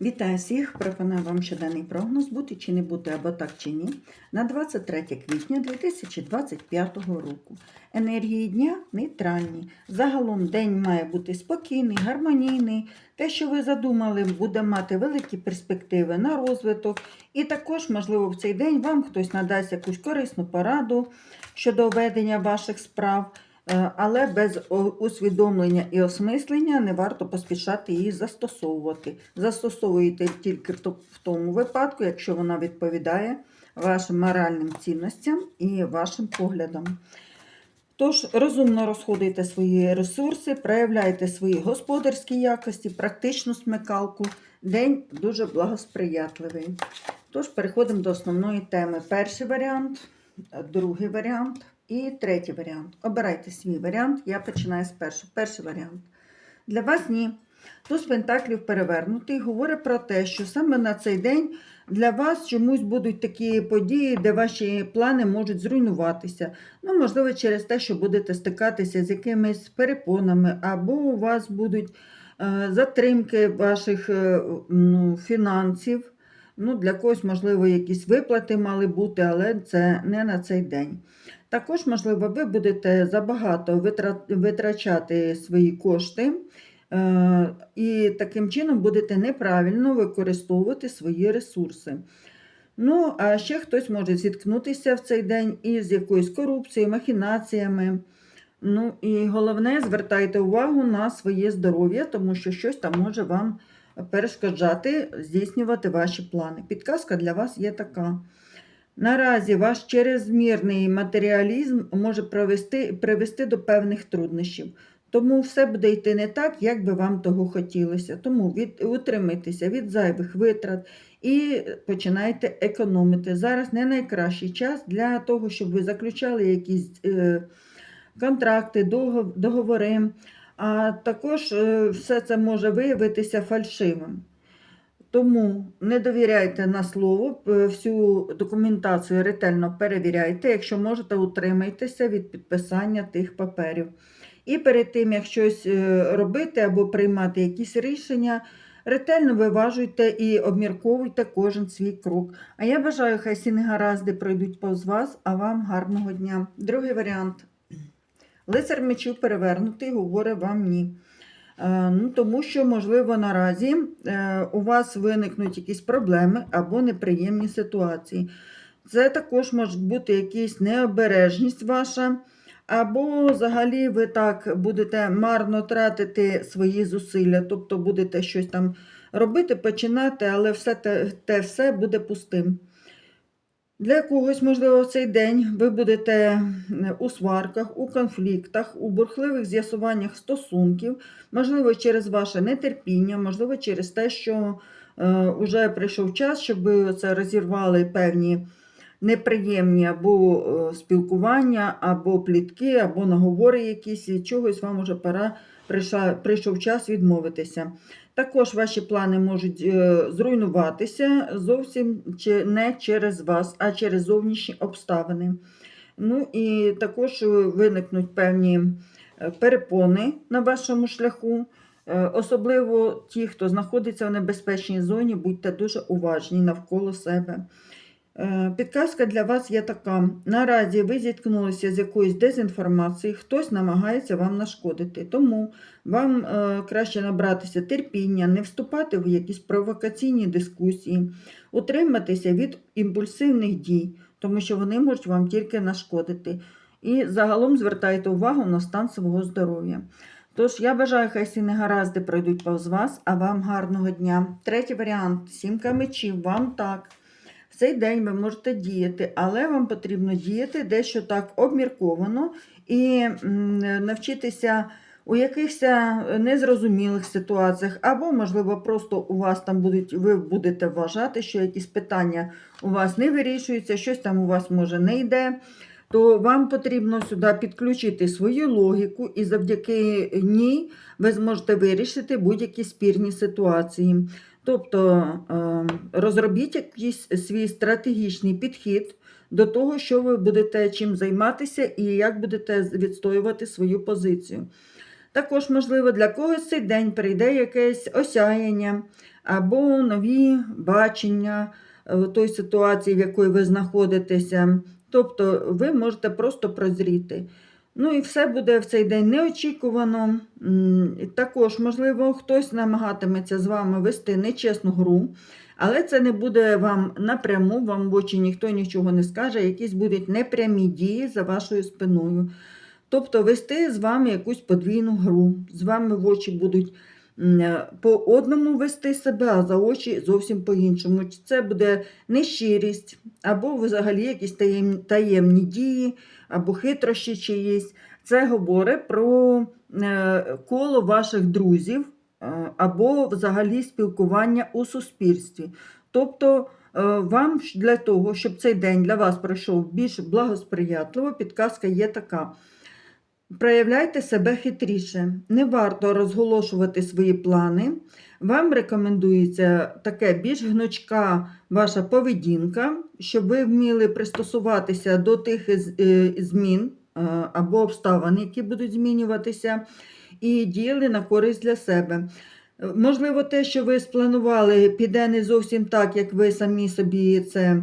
Вітаю всіх! Пропоную вам щоденний прогноз бути чи не бути або так чи ні на 23 квітня 2025 року. Енергії дня нейтральні. Загалом день має бути спокійний, гармонійний. Те, що ви задумали, буде мати великі перспективи на розвиток. І також, можливо, в цей день вам хтось надасть якусь корисну пораду щодо ведення ваших справ. Е, Але без усвідомлення і осмислення не варто поспішати її застосовувати. Застосовуєте тільки в тому випадку, якщо вона відповідає вашим моральним цінностям і вашим поглядам. Тож розумно розходуйте свої ресурси, проявляйте свої господарські якості, практичну смикалку. День дуже благосприятливий. Тож переходимо до основної теми. Перший варіант, другий варіант і третій варіант. Обирайте свій варіант. Я починаю з першого. Перший варіант. Для вас ні. Туз Пентаклів перевернутий говорить про те, що саме на цей день для вас чомусь будуть такі події, де ваші плани можуть зруйнуватися. Ну, можливо, через те, що будете стикатися з якимись перепонами, або у вас будуть е, затримки ваших е, ну, фінансів. Ну, для когось, можливо, якісь виплати мали бути, але це не на цей день. Також, можливо, ви будете забагато витрачати свої кошти. Е, І таким чином будете неправильно використовувати свої ресурси. Ну, а ще хтось може зіткнутися в цей день із якоюсь корупцією, махінаціями. Ну і головне, звертайте увагу на своє здоров'я, тому що щось там може вам перешкоджати здійснювати ваші плани. Підказка для вас є така. Наразі ваш чрезмірний матеріалізм може привести, привести до певних труднощів. Тому все буде йти не так, як би вам того хотілося. Тому від, утримайтеся від зайвих витрат і починайте економити. Зараз не найкращий час для того, щоб ви заключали якісь е, контракти, договори. А також е, все це може виявитися фальшивим. Тому не довіряйте на слово, всю документацію ретельно перевіряйте. Якщо можете, утримайтеся від підписання тих паперів. І перед тим, як щось е, робити або приймати якісь рішення, ретельно виважуйте і обмірковуйте кожен свій крок. А я бажаю, хай всі негаразди пройдуть повз вас, а вам гарного дня. Другий варіант. Лицар мечів перевернутий, говорить вам ні. Е, Ну, тому що, можливо, наразі е, у вас виникнуть якісь проблеми або неприємні ситуації. Це також може бути якась необережність ваша, або взагалі ви так будете марно тратити свої зусилля, тобто будете щось там робити, починати, але все те, те все буде пустим. Для когось, можливо, в цей день ви будете е, у сварках, у конфліктах, у бурхливих з'ясуваннях стосунків, можливо, через ваше нетерпіння, можливо, через те, що е, вже прийшов час, щоб ви це розірвали певні неприємні або е, спілкування, або плітки, або наговори якісь, і чогось вам уже пора прийшов час відмовитися. Також ваші плани можуть е, зруйнуватися зовсім не через вас, а через зовнішні обставини. Ну і також е, виникнуть певні е, перепони на вашому шляху. Особливо ті, хто знаходиться в небезпечній зоні, будьте дуже уважні навколо себе. Е, Підказка для вас є така. Наразі ви зіткнулися з якоюсь дезінформацією, хтось намагається вам нашкодити. Тому вам е, краще набратися терпіння, не вступати в якісь провокаційні дискусії, утриматися від імпульсивних дій, тому що вони можуть вам тільки нашкодити. І загалом звертайте увагу на стан свого здоров'я. Тож я бажаю, хай всі негаразди пройдуть повз вас, а вам гарного дня. Третій варіант сімка мечів, вам так. Цей день ви можете діяти, але вам потрібно діяти дещо так обмірковано і навчитися у якихось незрозумілих ситуаціях, або, можливо, просто у вас там будуть, ви будете вважати, що якісь питання у вас не вирішуються, щось там у вас може не йде. То вам потрібно сюди підключити свою логіку, і завдяки ній ви зможете вирішити будь-які спірні ситуації. Тобто е, розробіть якийсь свій стратегічний підхід до того, що ви будете чим займатися і як будете відстоювати свою позицію. Також, можливо, для когось цей день прийде якесь осяяння, або нові бачення е, той ситуації, в якої ви знаходитеся. Тобто ви можете просто прозріти. Ну і все буде в цей день неочікувано. Також, можливо, хтось намагатиметься з вами вести нечесну гру, але це не буде вам напряму, вам в очі ніхто нічого не скаже, якісь будуть непрямі дії за вашою спиною. Тобто вести з вами якусь подвійну гру, з вами в очі будуть по одному вести себе, а за очі зовсім по-іншому. Чи Це буде нещирість, або взагалі якісь таєм- таємні дії, або хитрощі чиїсь. Це говорить про е, коло ваших друзів е, або взагалі спілкування у суспільстві. Тобто е, вам для того, щоб цей день для вас пройшов більш благосприятливо, підказка є така. Проявляйте себе хитріше. Не варто розголошувати свої плани. Вам рекомендується таке більш гнучка ваша поведінка, щоб ви вміли пристосуватися до тих е, змін е, або обставин, які будуть змінюватися, і діяли на користь для себе. Можливо, те, що ви спланували, піде не зовсім так, як ви самі собі це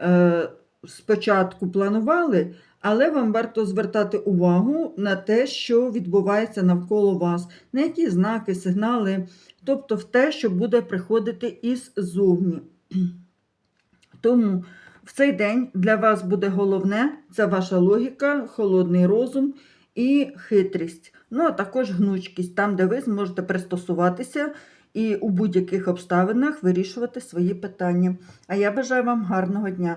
е, спочатку планували, але вам варто звертати увагу на те, що відбувається навколо вас, на які знаки, сигнали, тобто в те, що буде приходити із зовні. Тому в цей день для вас буде головне це ваша логіка, холодний розум і хитрість. Ну, а також гнучкість, там, де ви зможете пристосуватися і у будь-яких обставинах вирішувати свої питання. А я бажаю вам гарного дня.